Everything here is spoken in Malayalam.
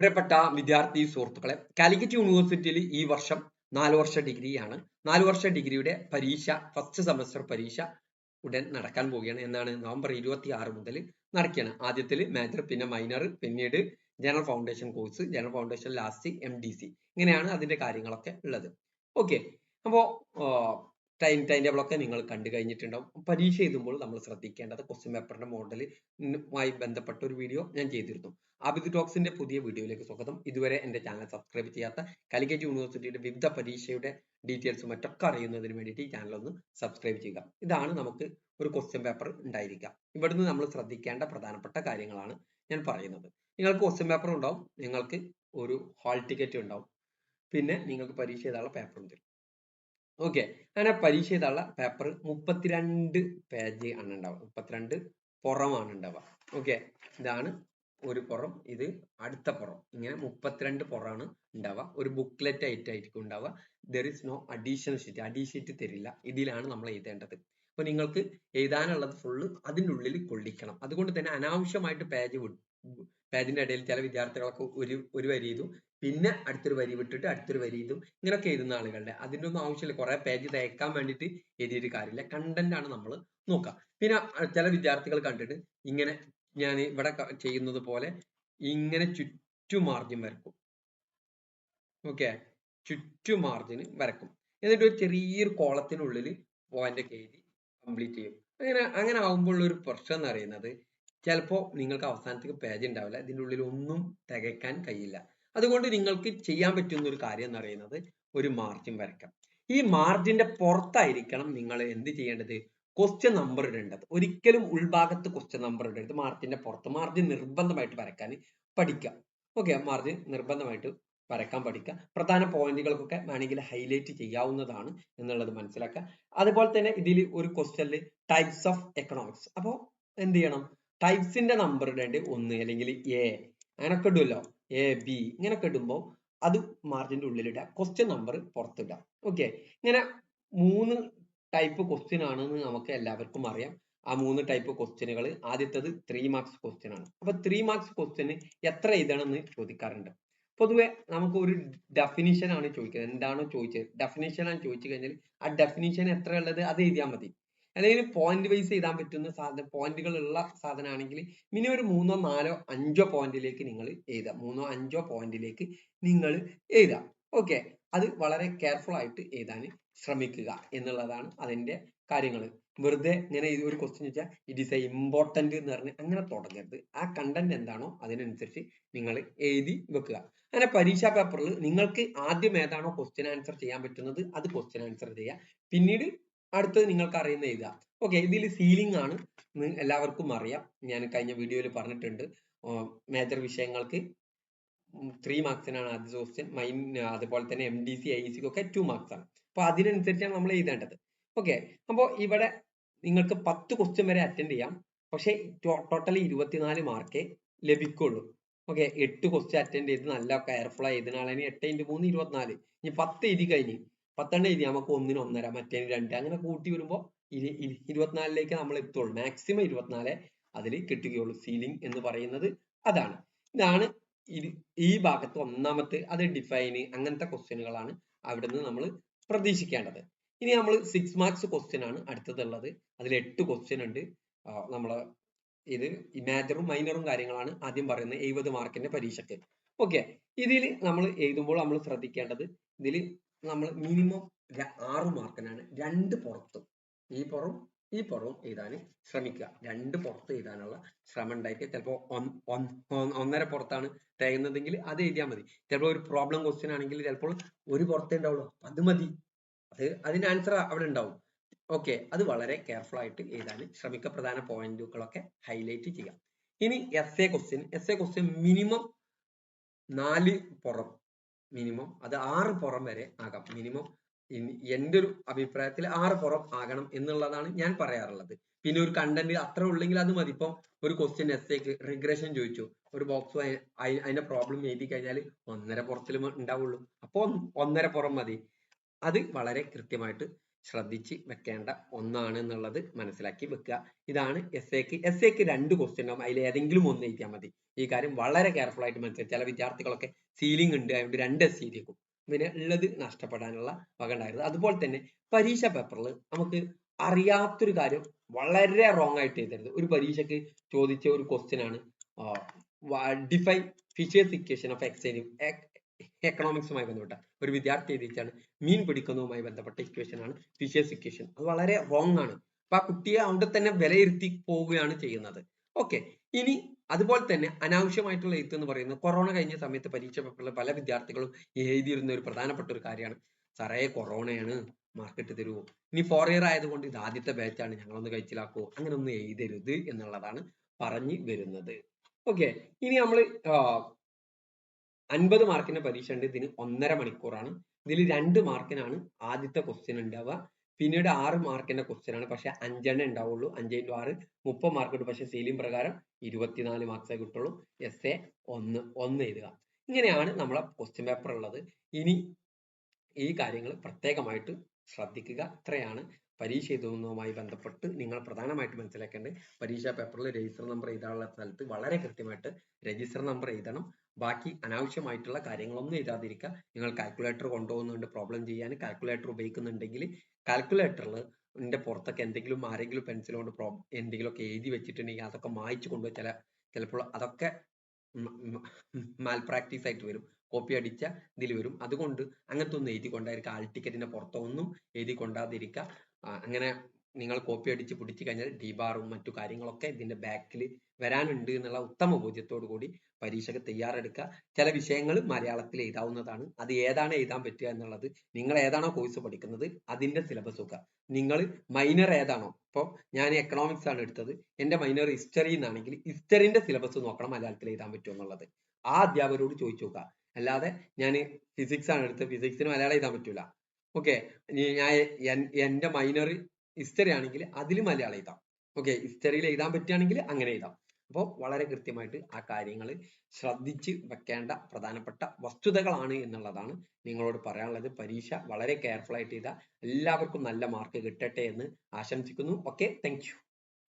പ്രിയപ്പെട്ട വിദ്യാർത്ഥി സുഹൃത്തുക്കളെ കാലിക്കറ്റ് യൂണിവേഴ്സിറ്റിയിൽ ഈ വർഷം നാല് വർഷ ഡിഗ്രിയാണ്. നാല് വർഷ ഡിഗ്രിയുടെ പരീക്ഷ ഫസ്റ്റ് സെമസ്റ്റർ പരീക്ഷ ഉടൻ നടക്കാൻ പോവുകയാണ് എന്നാണ് നവംബർ ഇരുപത്തി ആറ് മുതൽ നടക്കുകയാണ്. ആദ്യത്തിൽ മേജർ പിന്നെ മൈനർ പിന്നീട് general foundation course general foundation last M D C ഇങ്ങനെയാണ് അതിന്റെ കാര്യങ്ങളൊക്കെ ഉള്ളത്. ഓക്കെ അപ്പോ ടൈം ടൈം ടേബിൾ ഒക്കെ നിങ്ങൾ കണ്ടു കഴിഞ്ഞിട്ടുണ്ടാവും. പരീക്ഷ എഴുതുമ്പോൾ നമ്മൾ ശ്രദ്ധിക്കേണ്ടത് ക്വസ്റ്റ്യൻ പേപ്പറിന്റെ മോഡലുമായി ബന്ധപ്പെട്ട ഒരു വീഡിയോ ഞാൻ ചെയ്തിരുന്നു. ആബിദ് ടോക്സിന്റെ പുതിയ വീഡിയോയിലേക്ക് സ്വാഗതം. ഇതുവരെ എന്റെ ചാനൽ സബ്സ്ക്രൈബ് ചെയ്യാത്ത കാലിക്കറ്റ് യൂണിവേഴ്സിറ്റിയുടെ വിവിധ പരീക്ഷയുടെ ഡീറ്റെയിൽസ് മറ്റൊക്കെ അറിയുന്നതിന് വേണ്ടിയിട്ട് ഈ ചാനൽ ഒന്ന് സബ്സ്ക്രൈബ് ചെയ്യുക. ഇതാണ് നമുക്ക് ഒരു ക്വസ്റ്റ്യൻ പേപ്പർ ഉണ്ടായിരിക്കുക. ഇവിടുന്ന് നമ്മൾ ശ്രദ്ധിക്കേണ്ട പ്രധാനപ്പെട്ട കാര്യങ്ങളാണ് ഞാൻ പറയുന്നത്. നിങ്ങൾക്ക് ക്വസ്റ്റ്യൻ പേപ്പർ ഉണ്ടാവും. നിങ്ങൾക്ക് ഒരു ഹാൾ ടിക്കറ്റ് ഉണ്ടാവും. പിന്നെ നിങ്ങൾക്ക് പരീക്ഷ ചെയ്താലുള്ള പേപ്പറും തരും ഓക്കെ അങ്ങനെ പരീക്ഷ എഴുതാനുള്ള പേപ്പർ മുപ്പത്തിരണ്ട് പേജ് ആണ് ഉണ്ടാവുക മുപ്പത്തിരണ്ട് പുറമാണ് ഉണ്ടാവുക. ഓക്കെ ഇതാണ് ഒരു പുറം. ഇത് അടുത്ത പുറം. ഇങ്ങനെ മുപ്പത്തിരണ്ട് പുറമാണ് ഉണ്ടാവുക. ഒരു ബുക്ക്ലെറ്റ് ആയിട്ട് ആയിരിക്കും ഉണ്ടാവുക. There is no additional sheet അഡീ sheet തരില്ല. ഇതിലാണ് നമ്മൾ എഴുതേണ്ടത്. അപ്പൊ നിങ്ങൾക്ക് എഴുതാനുള്ളത് ഫുള്ള് അതിന്റെ ഉള്ളിൽ കൊള്ളിക്കണം. അതുകൊണ്ട് തന്നെ അനാവശ്യമായിട്ട് പേജ് പേജിന്റെ ഇടയിൽ ചില വിദ്യാർത്ഥികളൊക്കെ ഒരു ഒരു വരി എഴുതും. പിന്നെ അടുത്തൊരു വരി വിട്ടിട്ട് അടുത്തൊരു വരി ഇതും ഇങ്ങനെയൊക്കെ എഴുതുന്ന ആളുകളുടെ അതിന്റെ ഒന്നും ആവശ്യമില്ല. കുറെ പേജ് തേക്കാൻ വേണ്ടിയിട്ട് എഴുതിയിട്ട് കാര്യമില്ല. കണ്ടന്റ് ആണ് നമ്മൾ നോക്കുക പിന്നെ ചില വിദ്യാർത്ഥികൾ കണ്ടിട്ട് ഇങ്ങനെ ഞാൻ ഇവിടെ ചെയ്യുന്നത് പോലെ ഇങ്ങനെ ചുറ്റു മാർജിൻ വരക്കും ഓക്കെ ചുറ്റു മാർജിൻ വരക്കും എന്നിട്ട് ഒരു ചെറിയൊരു കോളത്തിനുള്ളിൽ പോയിന്റ് ഒക്കെ എഴുതി കംപ്ലീറ്റ് ചെയ്യും. അങ്ങനെ അങ്ങനെ ആകുമ്പോൾ ഒരു പ്രശ്നം എന്ന് പറയുന്നത് ചിലപ്പോൾ നിങ്ങൾക്ക് അവസാനത്തേക്ക് പേജ് ഉണ്ടാവില്ല. ഇതിന്റെ ഉള്ളിൽ ഒന്നും തികയ്ക്കാൻ കഴിയില്ല. അതുകൊണ്ട് നിങ്ങൾക്ക് ചെയ്യാൻ പറ്റുന്ന ഒരു കാര്യം എന്ന് പറയുന്നത് ഒരു മാർജിൻ വരയ്ക്കാം. ഈ മാർജിന്റെ പുറത്തായിരിക്കണം നിങ്ങൾ എന്ത് ചെയ്യേണ്ടത്? ക്വസ്റ്റ്യൻ നമ്പർ ഇടേണ്ടത്. ഒരിക്കലും ഉൾഭാഗത്ത് ക്വസ്റ്റ്യൻ നമ്പർ ഇടരുത്. മാർജിന്റെ പുറത്ത്. മാർജിൻ നിർബന്ധമായിട്ട് വരയ്ക്കാൻ പഠിക്കുക. ഓക്കെ മാർജിൻ നിർബന്ധമായിട്ട് വരയ്ക്കാൻ പഠിക്കുക. പ്രധാന പോയിന്റുകൾക്കൊക്കെ വേണമെങ്കിൽ ഹൈലൈറ്റ് ചെയ്യാവുന്നതാണ് എന്നുള്ളത് മനസ്സിലാക്കുക. അതുപോലെ തന്നെ ഇതിൽ ഒരു ക്വസ്റ്റ്യനിൽ ടൈപ്സ് ഓഫ് എക്കണോമിക്സ് അപ്പോൾ എന്ത് ചെയ്യണം? ടൈപ്സിന്റെ നമ്പർ ഇടേണ്ടത് ഒന്ന് അല്ലെങ്കിൽ എ അങ്ങനൊക്കെ ഇടുമല്ലോ എ ബി ഇങ്ങനെ ഇടുമ്പോൾ അത് മാർജിന്റെ ഉള്ളിലിടുക ക്വസ്റ്റ്യൻ നമ്പർ പുറത്തിടുക ഓക്കെ ഇങ്ങനെ മൂന്ന് ടൈപ്പ് ക്വസ്റ്റ്യൻ ആണെന്ന് നമുക്ക് എല്ലാവർക്കും അറിയാം. ആ മൂന്ന് ടൈപ്പ് ക്വസ്റ്റ്യനുകൾ ആദ്യത്തത് ത്രീ മാർക്സ് ക്വസ്റ്റ്യൻ ആണ്. അപ്പൊ ത്രീ മാർക്സ് ക്വസ്റ്റ്യന് എത്ര എഴുതണമെന്ന് ചോദിക്കാറുണ്ട്. പൊതുവെ നമുക്ക് ഒരു ഡെഫിനിഷൻ ആണ് ചോദിക്കുന്നത്. എന്താണോ ചോദിച്ചത്? ഡെഫിനിഷൻ ആണ് ചോദിച്ചു കഴിഞ്ഞാൽ ആ ഡെഫിനിഷൻ എത്ര ഉള്ളത് അത് എഴുതിയാൽ മതി. അല്ലെങ്കിൽ പോയിന്റ് വൈസ് എഴുതാൻ പറ്റുന്ന സാധനം പോയിന്റുകൾ ഉള്ള സാധനമാണെങ്കിൽ മിനിമം ഒരു മൂന്നോ നാലോ അഞ്ചോ പോയിന്റിലേക്ക് നിങ്ങൾ എഴുതാം മൂന്നോ അഞ്ചോ പോയിന്റിലേക്ക് നിങ്ങൾ എഴുതാം ഓക്കെ അത് വളരെ കെയർഫുൾ ആയിട്ട് എഴുതാൻ ശ്രമിക്കുക എന്നുള്ളതാണ് അതിന്റെ കാര്യങ്ങൾ. വെറുതെ ഇങ്ങനെ ഒരു ക്വസ്റ്റ്യൻ ചോദിച്ചാൽ ഇറ്റ് ഈസ് എ ഇമ്പോർട്ടന്റ് എന്ന് പറഞ്ഞ് അങ്ങനെ തുടങ്ങരുത്. ആ കണ്ടന്റ് എന്താണോ അതിനനുസരിച്ച് നിങ്ങൾ എഴുതി വെക്കുക. അങ്ങനെ പരീക്ഷാ പേപ്പറിൽ നിങ്ങൾക്ക് ആദ്യം ഏതാണോ ക്വസ്റ്റ്യൻ ആൻസർ ചെയ്യാൻ പറ്റുന്നത് അത് ക്വസ്റ്റ്യൻ ആൻസർ ചെയ്യുക. പിന്നീട് അടുത്തത് നിങ്ങൾക്ക് അറിയുന്ന എഴുതുക. ഓക്കെ ഇതിൽ സീലിംഗ് ആണ്. എല്ലാവർക്കും അറിയാം. ഞാൻ കഴിഞ്ഞ വീഡിയോയിൽ പറഞ്ഞിട്ടുണ്ട്. മേജർ വിഷയങ്ങൾക്ക് ത്രീ മാർക്സിനാണ് ആദ്യ ക്വസ്റ്റ്യൻ മൈൻ അതുപോലെ തന്നെ എം ഡി സി ഐ സിക്ക് ഒക്കെ ടു മാർക്സ് ആണ്. അപ്പൊ അതിനനുസരിച്ചാണ് നമ്മൾ എഴുതേണ്ടത്. ഓക്കെ അപ്പോൾ ഇവിടെ നിങ്ങൾക്ക് പത്ത് ക്വസ്റ്റ്യൻ വരെ അറ്റൻഡ് ചെയ്യാം. പക്ഷേ ടോട്ടലി ഇരുപത്തിനാല് മാർക്കേ ലഭിക്കുള്ളൂ. ഓക്കെ എട്ട് ക്വസ്റ്റ്യൻ അറ്റൻഡ് ചെയ്ത് നല്ല കെയർഫുൾ ആയി ഇതിനാളെ എട്ട് ഇന്റു മൂന്ന് ഇരുപത്തിനാല്. ഇനി പത്ത് എഴുതി കഴിഞ്ഞ് പത്തെണ്ണം എഴുതി നമുക്ക് ഒന്നിന് ഒന്നര മറ്റേന് രണ്ട് അങ്ങനെ കൂട്ടി വരുമ്പോൾ ഇരുപത്തിനാലിലേക്ക് നമ്മൾ എത്തുള്ളൂ. മാക്സിമം ഇരുപത്തിനാല് അതിൽ കിട്ടുകയുള്ളൂ. സീലിംഗ് എന്ന് പറയുന്നത് അതാണ്. ഇതാണ് ഈ ഭാഗത്ത് ഒന്നാമത്തെ അത് ഡിഫൈന് അങ്ങനത്തെ ക്വസ്റ്റ്യനുകളാണ് അവിടെ നിന്ന് നമ്മൾ പ്രതീക്ഷിക്കേണ്ടത്. ഇനി നമ്മൾ സിക്സ് മാർക്സ് ക്വസ്റ്റ്യൻ ആണ് അടുത്തതുള്ളത്. അതിൽ എട്ട് ക്വസ്റ്റ്യൻ ഉണ്ട്. നമ്മൾ ഇത് മേജറും മൈനറും കാര്യങ്ങളാണ് ആദ്യം പറയുന്നത് എഴുപത് മാർക്കിന്റെ പരീക്ഷയ്ക്ക് ഓക്കെ ഇതിൽ നമ്മൾ എഴുതുമ്പോൾ നമ്മൾ ശ്രദ്ധിക്കേണ്ടത് ഇതിൽ നമ്മൾ മിനിമം ആറ് മാർക്കിനാണ് രണ്ട് പുറത്തും. ഈ പുറം ഈ പുറവും എഴുതാൻ ശ്രമിക്കുക. രണ്ട് പുറത്ത് എഴുതാനുള്ള ശ്രമം ഉണ്ടായിരിക്കുക. ചിലപ്പോൾ ഒന്നര പുറത്താണ് തികയുന്നതെങ്കിൽ അത് എഴുതിയാൽ മതി. ചിലപ്പോൾ ഒരു പ്രോബ്ലം ക്വസ്റ്റ്യൻ ആണെങ്കിൽ ചിലപ്പോൾ ഒരു പുറത്തേ ഉണ്ടാവുള്ളൂ. അത് മതി. അത് അതിന്റെ ആൻസർ അവിടെ ഉണ്ടാവും. ഓക്കെ അത് വളരെ കെയർഫുൾ ആയിട്ട് എഴുതാൻ ശ്രമിക്കുക. പ്രധാന പോയിന്റുകളൊക്കെ ഹൈലൈറ്റ് ചെയ്യാം ഇനി S A question S A question minimum നാല് പുറം. മിനിമം അത് ആറ് പുറം വരെ ആകാം. മിനിമം എന്റെ ഒരു അഭിപ്രായത്തിൽ ആറ് പുറം ആകണം എന്നുള്ളതാണ് ഞാൻ പറയാറുള്ളത്. പിന്നെ ഒരു കണ്ടന്റ് അത്ര ഉള്ളെങ്കിൽ അത് മതി. ഇപ്പം ഒരു ക്വസ്റ്റ്യൻ എസ് എക്ക് റിഗ്രഷൻ ചോദിച്ചു. ഒരു ബോക്സ് അതിന്റെ പ്രോബ്ലം എഴുതി കഴിഞ്ഞാൽ ഒന്നര പുറത്തിൽ ഉണ്ടാവുള്ളൂ. അപ്പൊ ഒന്നര പുറം മതി. അത് വളരെ കൃത്യമായിട്ട് ശ്രദ്ധിച്ച് വെക്കേണ്ട ഒന്നാണ് എന്നുള്ളത് മനസ്സിലാക്കി വെക്കുക. ഇതാണ് എസ് എക്ക് എസ് എക്ക് രണ്ട് ക്വസ്റ്റ്യൻ ഉണ്ടാവും. അതിൽ ഏതെങ്കിലും ഒന്ന് എഴുതിയാൽ മതി. ഈ കാര്യം വളരെ കെയർഫുൾ ആയിട്ട് മനസ്സിലാക്കി ചില വിദ്യാർത്ഥികളൊക്കെ സീലിംഗ് ഉണ്ട്. അതുകൊണ്ട് രണ്ട് എസ് സീലിക്കും പിന്നെ ഉള്ളത് നഷ്ടപ്പെടാനുള്ള വക ഉണ്ടായിരുന്നു അതുപോലെ തന്നെ പരീക്ഷ പേപ്പറിൽ നമുക്ക് അറിയാത്തൊരു കാര്യം വളരെ റോങ് ആയിട്ട് എഴുതരുത്. ഒരു പരീക്ഷയ്ക്ക് ചോദിച്ച ഒരു ക്വസ്റ്റ്യൻ ആണ് ഡിഫൈൻ ഫിഷേഴ്സ് ഇക്വേഷൻ ഓഫ് എക്സൈനും എക്കണോമിക്സുമായി ബന്ധപ്പെട്ട ഒരു വിദ്യാർത്ഥി എഴുതിയാണ് മീൻ പിടിക്കുന്നതുമായി ബന്ധപ്പെട്ട ഇക്വേഷൻ ആണ് ഫിഷേഴ്സ് ഇക്വേഷൻ അത് വളരെ റോങ് ആണ്. അപ്പൊ ആ കുട്ടിയെ അവിടെ തന്നെ വിലയിരുത്തി പോവുകയാണ് ചെയ്യുന്നത്. ഓക്കെ ഇനി അതുപോലെ തന്നെ അനാവശ്യമായിട്ടുള്ള എഴുത്ത് എന്ന് പറയുന്നത് കൊറോണ കഴിഞ്ഞ സമയത്ത് പരീക്ഷ പല വിദ്യാർത്ഥികളും എഴുതിയിരുന്ന ഒരു പ്രധാനപ്പെട്ട ഒരു കാര്യമാണ്. സാറേ കൊറോണയാണ് മാർക്കറ്റ് തരുമോ ഇനി ഫോർ ഇയർ ആയതുകൊണ്ട് ഇത് ആദ്യത്തെ ബാച്ചാണ് ഞങ്ങളൊന്ന് കഴിച്ചിലാക്കുമോ അങ്ങനെ ഒന്നും എഴുതരുത് എന്നുള്ളതാണ് പറഞ്ഞു വരുന്നത്. ഓക്കെ ഇനി നമ്മൾ അൻപത് മാർക്കിന്റെ പരീക്ഷ ഉണ്ട്. ഇതിന് ഒന്നര മണിക്കൂറാണ്. ഇതിൽ രണ്ട് മാർക്കിനാണ് ആദ്യത്തെ ക്വസ്റ്റ്യൻ ഉണ്ടാവുക. പിന്നീട് ആറ് മാർക്കിന്റെ ക്വസ്റ്റ്യൻ ആണ്. പക്ഷെ അഞ്ചെണ്ണം ഉണ്ടാവുള്ളൂ. അഞ്ച് ഇന്റു ആറ് മുപ്പത് മാർക്ക് കിട്ടും. പക്ഷെ സീലിംഗ് പ്രകാരം ഇരുപത്തിനാല് മാർക്സേ കിട്ടുള്ളൂ. എസ് എ ഒന്ന് ഒന്ന് എഴുതുക. ഇങ്ങനെയാണ് നമ്മളെ ക്വസ്റ്റ്യൻ പേപ്പർ ഉള്ളത്. ഇനി ഈ കാര്യങ്ങൾ പ്രത്യേകമായിട്ട് ശ്രദ്ധിക്കുക. ഇത്രയാണ് പരീക്ഷ എഴുതുന്നതുമായി ബന്ധപ്പെട്ട് നിങ്ങൾ പ്രധാനമായിട്ട് മനസ്സിലാക്കേണ്ടത്. പരീക്ഷാ പേപ്പറിൽ രജിസ്റ്റർ നമ്പർ എഴുതാനുള്ള സ്ഥലത്ത് വളരെ കൃത്യമായിട്ട് രജിസ്റ്റർ നമ്പർ എഴുതണം. ബാക്കി അനാവശ്യമായിട്ടുള്ള കാര്യങ്ങളൊന്നും എഴുതാതിരിക്കുക. നിങ്ങൾ കാൽക്കുലേറ്റർ കൊണ്ടുപോകുന്നുണ്ട് പ്രോബ്ലം ചെയ്യാൻ കാൽക്കുലേറ്റർ ഉപയോഗിക്കുന്നുണ്ടെങ്കിൽ കാൽക്കുലേറ്ററിൽ പുറത്തൊക്കെ എന്തെങ്കിലും ആരെങ്കിലും പെൻസിൽ കൊണ്ട് പ്രോ എന്തെങ്കിലുമൊക്കെ എഴുതി വെച്ചിട്ടുണ്ടെങ്കിൽ അതൊക്കെ മായ്ച്ചു കൊണ്ടുപോയി ചില ചിലപ്പോൾ അതൊക്കെ മാൽ പ്രാക്ടീസ് ആയിട്ട് വരും. കോപ്പി അടിച്ച ഇതിൽ വരും. അതുകൊണ്ട് അങ്ങനത്തെ ഒന്നും എഴുതി കൊണ്ടായിരിക്കുക ആൾ ടിക്കറ്റിന്റെ പുറത്തൊന്നും എഴുതി കൊണ്ടാതിരിക്കുക അങ്ങനെ നിങ്ങൾ കോപ്പി അടിച്ച് പിടിച്ചു കഴിഞ്ഞാൽ ഡിബാറും മറ്റു കാര്യങ്ങളൊക്കെ ഇതിന്റെ ബാക്കിൽ വരാനുണ്ട് എന്നുള്ള ഉത്തമ ബോധ്യത്തോടു കൂടി പരീക്ഷയ്ക്ക് തയ്യാറെടുക്കുക. ചില വിഷയങ്ങൾ മലയാളത്തിൽ എഴുതാവുന്നതാണ്. അത് ഏതാണ് എഴുതാൻ പറ്റുക എന്നുള്ളത് നിങ്ങൾ ഏതാണോ കോഴ്സ് പഠിക്കുന്നത് അതിന്റെ സിലബസ് നോക്കുക. നിങ്ങൾ മൈനർ ഏതാണോ? ഇപ്പോൾ ഞാൻ എക്കണോമിക്സ് ആണ് എടുത്തത്. എന്റെ മൈനർ ഹിസ്റ്ററി എന്നാണെങ്കിൽ ഹിസ്റ്ററിന്റെ സിലബസ് നോക്കണം മലയാളത്തിൽ എഴുതാൻ പറ്റുമോ എന്നുള്ളത്. ആ അധ്യാപകരോട് ചോദിച്ചു നോക്കുക. അല്ലാതെ ഞാൻ ഫിസിക്സ് ആണ് എടുത്തത്. ഫിസിക്സിന് മലയാളം എഴുതാൻ പറ്റൂല. ഓക്കെ ഞാൻ എന്റെ മൈനർ ഹിസ്റ്ററി ആണെങ്കിൽ അതിൽ മലയാളം എഴുതാം. ഓക്കെ ഹിസ്റ്ററിയിൽ എഴുതാൻ പറ്റുകയാണെങ്കിൽ അങ്ങനെ എഴുതാം. അപ്പോൾ വളരെ കൃത്യമായിട്ട് ആ കാര്യങ്ങൾ ശ്രദ്ധിച്ച് വെക്കേണ്ട പ്രധാനപ്പെട്ട വസ്തുതകളാണ് എന്നുള്ളതാണ് നിങ്ങളോട് പറയാനുള്ളത്. പരീക്ഷ വളരെ കെയർഫുൾ ആയിട്ട് ചെയ്താൽ എല്ലാവർക്കും നല്ല മാർക്ക് കിട്ടട്ടെ എന്ന് ആശംസിക്കുന്നു. Okay thank